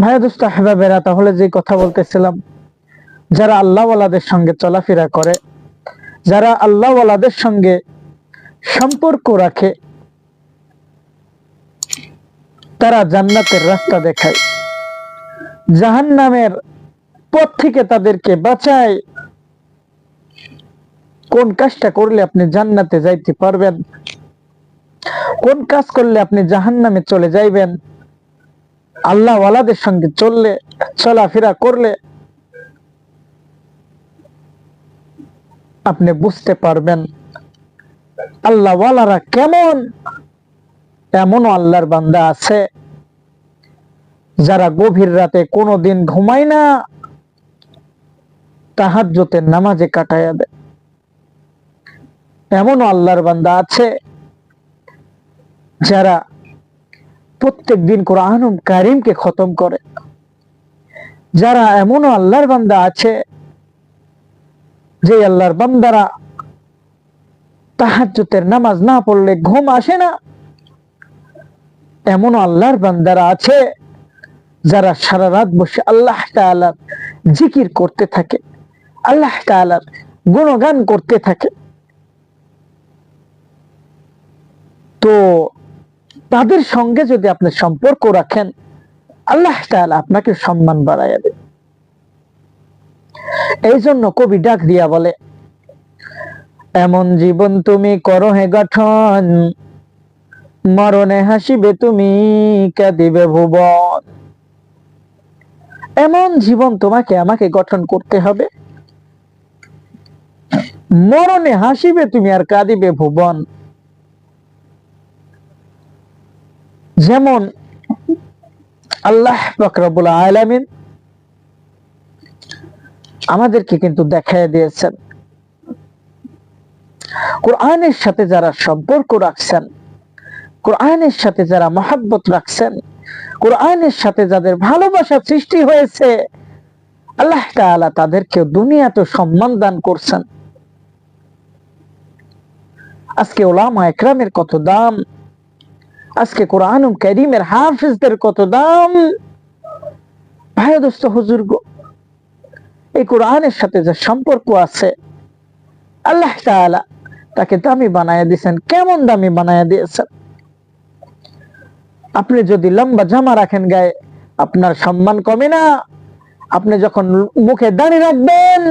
ভাইয়া দোস্ত, আহবাবেরা, তাহলে যে কথা বলতেছিলাম, যারা আল্লাহওয়ালাদের সঙ্গে চলাফেরা করে, যারা আল্লাহওয়ালাদের সঙ্গে সম্পর্ক রাখে, তারা জান্নাতের রাস্তা দেখায়। জাহান্নামের পথ থেকে তাদেরকে বাঁচায়। কোন কাজটা করলে আপনি জান্নাতে যাইতে পারবেন? কোন কাজ করলে আপনি জাহান্নামে চলে যাইবেন? আল্লাহ ওয়ালাদের সঙ্গে চললে, চলাফেরা করলে আপনি বুঝতে পারবেন আল্লাহ ওয়ালারা কেমন? এমনও আল্লাহর বান্দা আছে যারা গভীর রাতে কোনোদিন ঘুমায় না তাহাজ্জতের নামাজে কাটাইয়া দেয়। এমনও আল্লাহর বান্দা আছে যারা প্রত্যেক দিন কোরআন কারিমকে খতম করে। যারা এমনও আল্লাহর বান্দা আছে, যে আল্লাহর বান্দারা তাহাজ্জুতের নামাজ না পড়লে ঘুম আসে না, এমনও আল্লাহর বান্দারা আছে, যারা সারা রাত বসে আল্লাহ তাআলার জিকির করতে থাকে, আল্লাহ তাআলার গুণগান করতে থাকে। তো তাদের সঙ্গে যদি আপনি সম্পর্ক রাখেন, আল্লাহ তাআলা আপনাকে সম্মান বাড়াইয়া এই জন্য কবি ডাক দিয়া বলে, এমন জীবন তুমি করো হে গঠন, মরণে হাসিবে তুমি, কাঁদিবে ভুবন। এমন জীবন তোমাকে আমাকে গঠন করতে হবে। মরণে হাসিবে তুমি আর কাঁদিবে ভুবন। যেমন আল্লাহ ফকরাবুল আলামিন আমাদেরকে কিন্তু দেখায় দিয়েছেন। কোরআনের সাথে যারা সম্পর্ক রাখছেন, কোরআনের সাথে যারা মহাব্বত রাখছেন, কোরআনের সাথে যাদের ভালোবাসা সৃষ্টি হয়েছে, আল্লাহ তাআলা তাদেরকে দুনিয়াতে সম্মান দান করছেন। আজকে ওলামা একরামের কত দাম আজকে কোরআন করিমের হাফিজদের কত দাম? ভাই দোস্ত, হুজুর গো, এই কোরআনের সাথে যে সম্পর্ক আছে, আল্লাহ তাকে দামি বানায় দিয়েছেন। কেমন দামি বানায় দিয়েছেন? আপনি যদি লম্বা জামা রাখেন গায়ে, আপনার সম্মান কমে না। আপনি যখন মুখে দাঁড়িয়ে রাখবেন,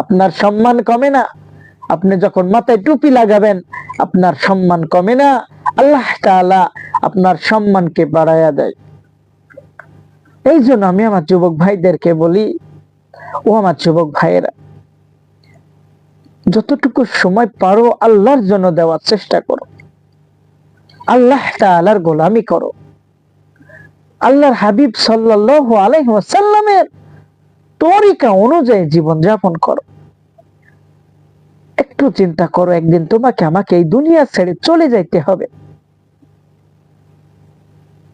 আপনার সম্মান কমে না। আপনি যখন মাথায় টুপি লাগাবেন, আপনার সম্মান কমে না। আল্লাহ তাআলা আপনার সম্মানকে বাড়াইয়া দেয়। এই জন্য আমি আমার যুবক ভাইদেরকে বলি, ও আমার যুবক ভাইয়েরা, যতটুকু সময় পারো আল্লাহর জন্য দেওয়ার চেষ্টা করো। আল্লাহ তাআলার গোলামি করো। আল্লাহর হাবিব সাল্লাল্লাহু আলাইহি ওয়াসাল্লামের তরিকা অনুযায়ী জীবন যাপন করো। একটু চিন্তা করো, একদিন তোমাকে আমাকে এই দুনিয়া ছেড়ে চলে যাইতে হবে।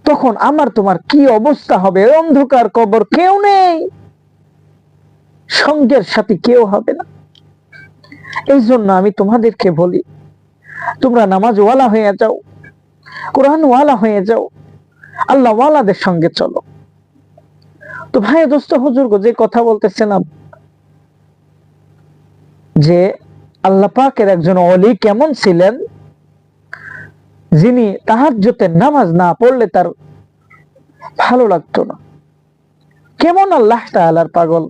তখন আমার তোমার কি অবস্থা হবে? অন্ধকার কবর কেউ নেই। সঙ্গের সাথে কেউ হবে না। এই জন্য আমি তোমাদেরকে বলি, তোমরা নামাজ ওয়ালা হয়ে যাও কোরআন ওয়ালা হয়ে যাও আল্লাহ ওয়ালাদের সঙ্গে চলো। তো ভাই দোস্ত, হুজুর যে কথা বলতেছিলাম যে আল্লাহ পাকের একজন অলি কেমন ছিলেন? যিনি তাহার তাহাজ্জুতের নামাজ না পড়লে তার ভালো লাগতো না। কেমন আল্লাহ তাআলার পাগল?